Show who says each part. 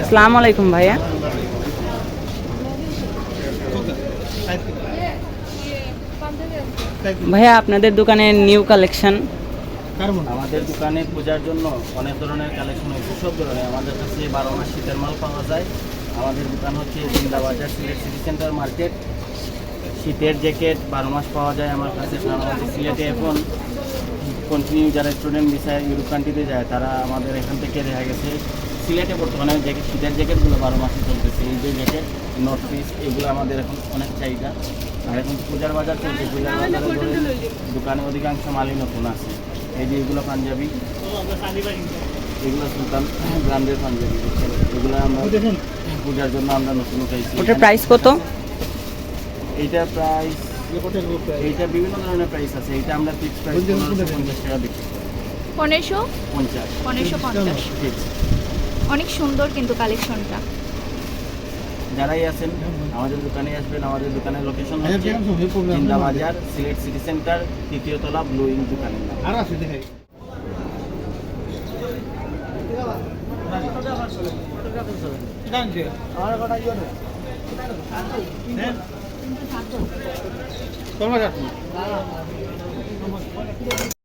Speaker 1: আসসালামু আলাইকুম ভাইয়া। ভাইয়া, আপনাদের দোকানে নিউ কালেকশন
Speaker 2: আমাদের দোকানে পূজার জন্য অনেক ধরনের কালেকশন হয়েছে, সব ধরনের। আমাদের কাছে বারো মাস শীতের মাল পাওয়া যায়। আমাদের দোকান হচ্ছে Zindabazar Sylhet city centre market শীতের জ্যাকেট বারো মাস পাওয়া যায় আমার কাছে সিলেটে এখন কন্টিনিউ যারা স্টুডেন্ট ভিসায় ইউরোপ কান্ট্রিতে যায়, তারা আমাদের এখান থেকে দেখা গেছে। সিলেটে বর্তমানে জ্যাকেট শীতের জ্যাকেটগুলো বারো মাসে চলতেছে এই যে জ্যাকেট নর্থ ইস্ট এগুলো আমাদের এখন অনেক চাহিদা। আর এখন পূজার বাজার চলছে পূজার বাজারে দোকানে অধিকাংশ মালই নতুন আছে। এই যে এগুলো পাঞ্জাবি এগুলো সুলতান ব্র্যান্ডের পাঞ্জাবি এগুলো আমরা পূজার জন্য আমরা নতুন উঠাইছি
Speaker 1: ওটার প্রাইস কত?
Speaker 2: এইটার প্রাইস এইটা বিভিন্ন ধরনের প্রাইস আছে। এইটা আমরা ফিক্স প্রাইস পঞ্চাশ টাকা বিক্রি করি।
Speaker 3: পনেরোশো?
Speaker 2: পঞ্চাশ।
Speaker 3: পনেরোশো পঞ্চাশ। অনেক সুন্দর কিন্তু কালেকশনটা।
Speaker 2: যারাই আছেন আমাদের দোকানে আসবেন আমাদের দোকানের লোকেশন হচ্ছে জিন্দা বাজার সিলেট সিটি সেন্টার তৃতীয় তলা ব্লু ইং দোকানের নাম।
Speaker 4: আর আছে দেখাই। তোমার